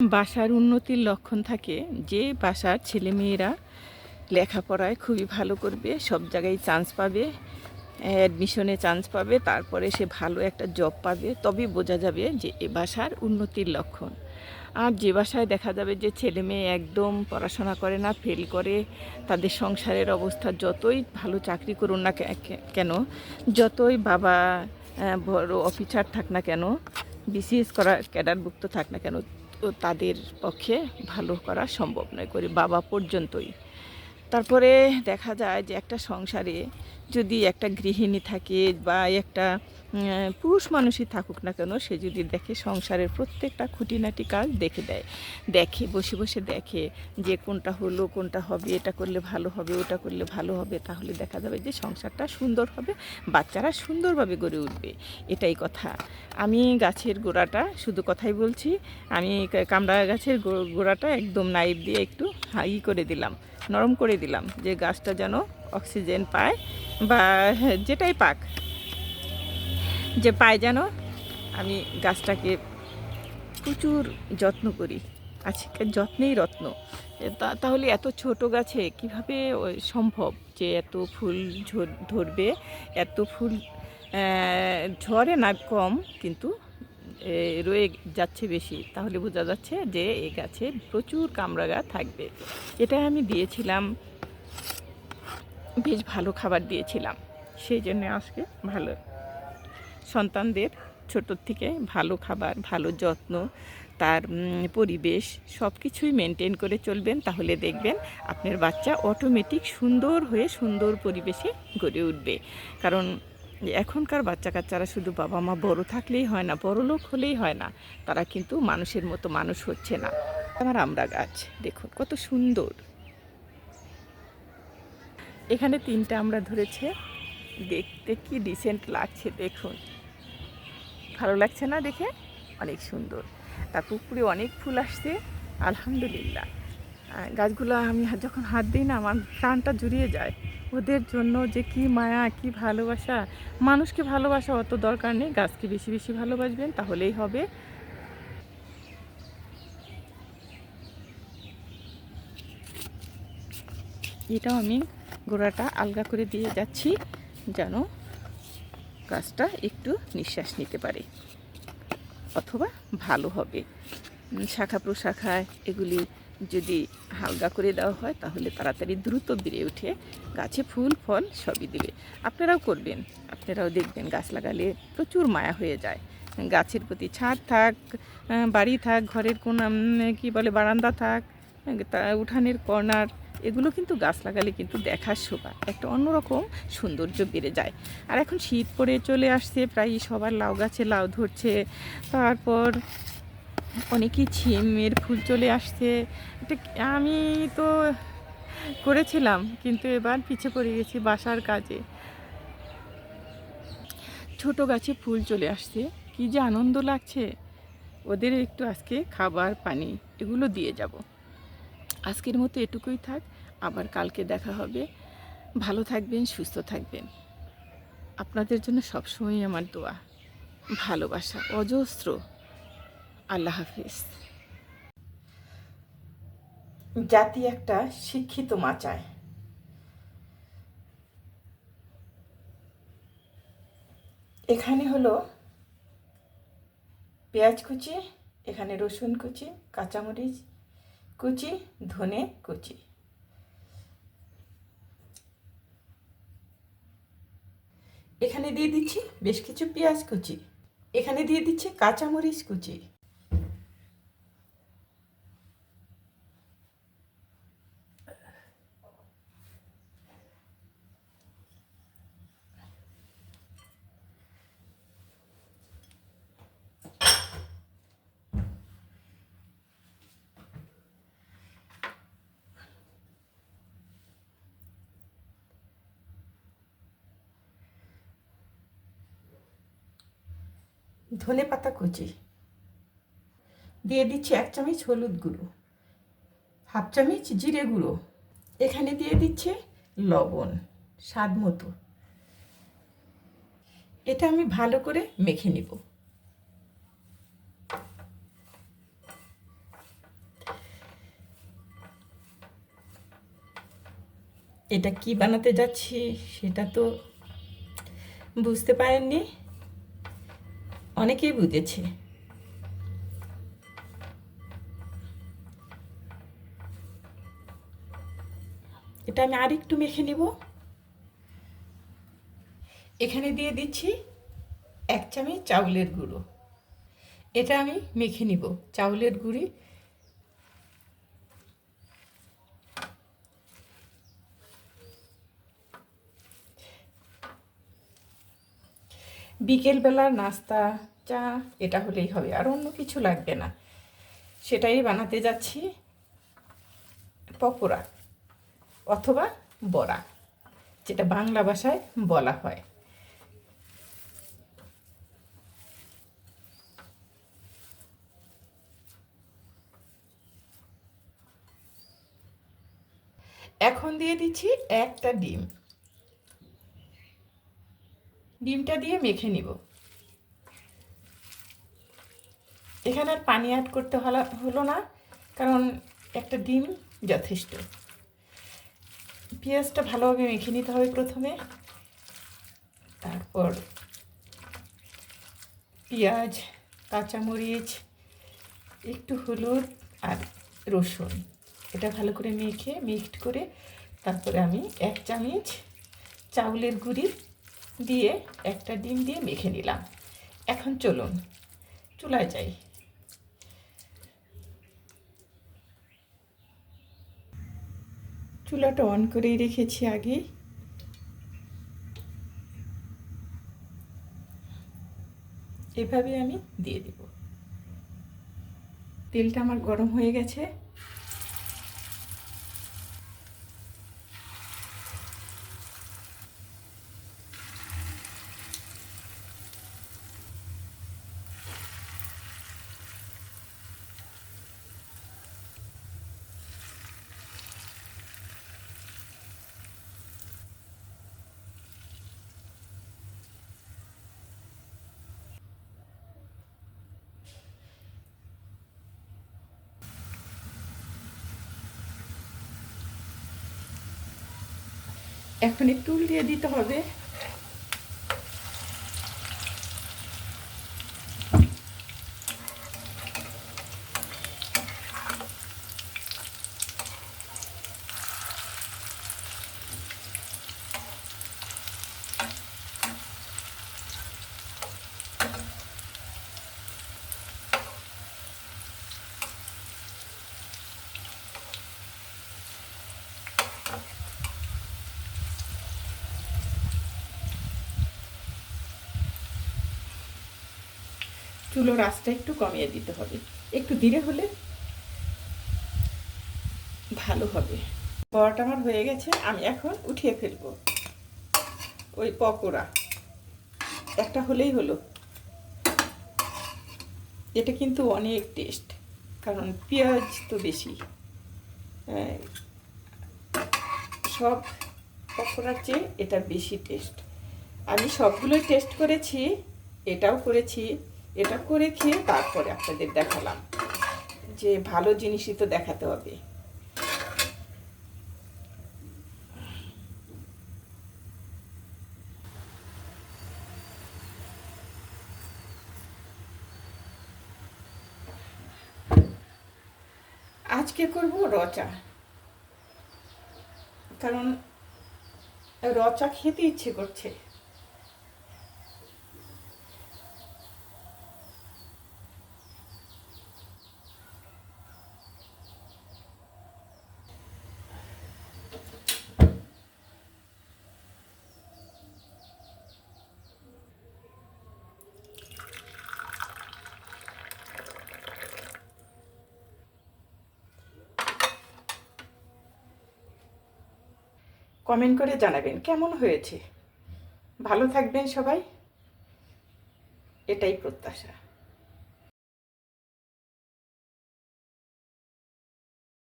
বাসার উন্নতির লক্ষণ থাকে, যে বাসার ছেলেমেয়েরা লেখাপড়ায় খুবই ভালো করবে, সব জায়গায় চান্স পাবে অ্যাডমিশনে চান্স পাবে, তারপরে সে ভালো একটা জব পাবে তবে বোঝা যাবে যে এ বাসার উন্নতির লক্ষণ। আর যে বাসায় দেখা যাবে যে ছেলে মেয়ে একদম পড়াশোনা করে না ফেল করে, তাদের সংসারের অবস্থা যতই ভালো চাকরি করুন না কেন, যতই বাবা বড় অফিসার থাক না কেন বিসিএস করা ক্যাডারভুক্ত থাক না কেন তাদের পক্ষে ভালো করা সম্ভব নয় করে বাবা পর্যন্তই। তারপরে দেখা যায় যে একটা সংসারে যদি একটা গৃহিণী থাকে বা একটা পুরুষ মানুষই থাকুক না কেন, সে যদি দেখে সংসারের প্রত্যেকটা খুঁটিনাটি কাজ দেখে দেয়। দেখে, বসে বসে দেখে যে কোনটা হলো, কোনটা হবে, এটা করলে ভালো হবে, ওটা করলে ভালো হবে, তাহলে দেখা যাবে যে সংসারটা সুন্দর হবে, বাচ্চারা সুন্দরভাবে গড়ে উঠবে। এটাই কথা। আমি গাছের গোড়াটা শুধু কথাই বলছি, আমি কামড়া গাছের গোড়াটা একদম নাইফ দিয়ে একটু হাই করে দিলাম, নরম করে দিলাম, যে গাছটা যেন অক্সিজেন পায় বা যেটাই পাক। যে পায় যেন, আমি গাছটাকে প্রচুর যত্ন করি। আজকের যত্নেই রত্ন। তাহলে এত ছোট গাছে কীভাবে সম্ভব যে এত ফুল ধরবে? এত ফুল ঝরে না কম, কিন্তু রয়ে যাচ্ছে বেশি। তাহলে বোঝা যাচ্ছে যে এই গাছে প্রচুর কামরাগা থাকবে। এটা আমি দিয়েছিলাম। বেশ ভালো খাবার দিয়েছিলাম। সেই জন্য আজকে ভালো সন্তানদের ছোটোর থেকে ভালো খাবার, ভালো যত্ন, তার পরিবেশ সব কিছুই মেনটেন করে চলবেন। তাহলে দেখবেন আপনার বাচ্চা অটোমেটিক সুন্দর হয়ে সুন্দর পরিবেশে গড়ে উঠবে। কারণ এখনকার বাচ্চা কাচ্চারা শুধু বাবা মা বড় থাকলেই হয় না, বড় লোক হলেই হয় না। তারা কিন্তু মানুষের মতো মানুষ হচ্ছে না। আমার আমরা গাছ, দেখুন কত সুন্দর। এখানে তিনটা আমরা ধরেছে। দেখতে কি ডিসেন্ট লাগছে দেখুন। ভালো লাগছে না দেখে? অনেক সুন্দর। তার পুকুরে অনেক ফুল আসছে, আলহামদুলিল্লাহ। গাছগুলো আমি যখন হাত দিই না, আমার প্রাণটা জুড়িয়ে যায়। ওদের জন্য যে কি মায়া, কি ভালোবাসা। মানুষকে ভালোবাসা অত দরকার নেই। গাছকে বেশি বেশি ভালোবাসবেন, তাহলেই হবে। এটাও আমি গোড়াটা আলগা করে দিয়ে যাচ্ছি। যেন গাছটা একটু নিঃশ্বাস নিতে পারে, অথবা ভালো হবে। শাখা প্রশাখায় এগুলি যদি হালকা করে দেওয়া হয়, তাহলে তাড়াতাড়ি দ্রুত বেড়ে উঠে গাছে ফুল, ফল সবই দেবে। আপনারাও করবেন। আপনারাও দেখবেন গাছ লাগালে প্রচুর মায়া হয়ে যায়। গাছের প্রতি ছাদ থাক বাড়ি থাক, ঘরের কোন কি বলে, বারান্দা থাক উঠানের কর্নার এগুলো কিন্তু গাছ লাগালে কিন্তু দেখার শোভা। একটা অন্যরকম সৌন্দর্য বেড়ে যায়। আর এখন শীত পড়ে চলে আসছে, প্রায় সবার লাউ গাছে লাউ ধরছে। তারপর অনেকেই ছিমের ফুল চলে আসছে। এটা আমি তো করেছিলাম, কিন্তু এবার পিছিয়ে পড়ে গেছি বাসার কাজে। ছোট গাছে ফুল চলে আসছে। কি যে আনন্দ লাগছে। ওদের একটু আজকে খাবার পানি এগুলো দিয়ে যাব। আজকের মতো এটুকুই থাক। আবার কালকে দেখা হবে। ভালো থাকবেন, সুস্থ থাকবেন। আপনাদের জন্য সবসময় আমার দোয়া। ভালোবাসা অজস্র। আল্লাহ হাফিজ। জাতি একটা শিক্ষিত মাচায়। এখানে হলো পেঁয়াজ কুচি, এখানে রসুন কুচি, কাঁচামরিচ কুচি, ধনে কুচি। এখানে দিয়ে দিচ্ছি বেশ কিছু পেঁয়াজ কুচি। এখানে দিয়ে দিচ্ছি কাঁচামরিচ কুচি। ধনে পাতা কুচি। দিয়ে দিচ্ছি এক চামচ হলুদ গুঁড়ো, হাফ চামচ জিরে গুঁড়ো। এখানে দিয়ে দিচ্ছে লবণ, স্বাদ মতো। এটা আমি ভালো করে মেখে নিব। এটা কি বানাতে যাচ্ছি সেটা তো বুঝতে পারেননি। অনেকেই বুঝেছে। এটা আমি আর একটু মেখে নিব। এখানে দিয়ে দিচ্ছি এক চামচ চাউলের গুঁড়ো। এটা আমি মেখে নিব। চাউলের গুঁড়ি বিকেলবেলার নাস্তা, চা, এটা হলেই হবে, আর অন্য কিছু লাগবে না। সেটাই বানাতে যাচ্ছি পকোড়া অথবা বড়া, যেটা বাংলা ভাষায় বলা হয়। এখন দিয়ে দিচ্ছি একটা ডিম। ডিমটা দিয়ে মেখে নিব। এখানে আর পানি অ্যাড করতে হলো না, কারণ একটা ডিম যথেষ্ট। পেঁয়াজটা ভালোভাবে মেখে নিতে হবে প্রথমে। তারপর পেঁয়াজ, কাঁচামরিচ, একটু হলুদ আর রসুন। এটা ভালো করে মেখে মিক্সড করে তারপরে আমি এক চামচ চাউলের গুঁড়ি দিয়ে একটা ডিম দিয়ে মেখে নিলাম। এখন চলুন, চুলায় যাই। চুলাটা অন করেই রেখেছি আগে। এভাবে আমি দিয়ে দিব। তেলটা আমার গরম হয়ে গেছে। এখন একটু দিয়ে দিতে হবে। চুলোর আঁচটা একটু কমিয়ে দিতে হবে। একটু ধীরে হলে ভালো হবে। বড়াটা আমার হয়ে গেছে, আমি এখন উঠিয়ে ফেলব। ওই পকোড়া। একটা হলেই হলো। এটা কিন্তু অনেক টেস্ট, কারণ পেঁয়াজ তো বেশি। সব পকোড়ার চেয়ে এটা বেশি টেস্ট। আমি সবগুলোই টেস্ট করেছি, এটাও করেছি। এটা করে খেয়ে তারপরে আপনাদের দেখালাম যে ভালো জিনিসই তো দেখাতে হবে। আজকে করব রচা। কারণ রচা খেতে ইচ্ছে করছে। কমেন্ট করে জানাবেন কেমন হয়েছে? ভালো থাকবেন সবাই। এটাই প্রত্যাশা।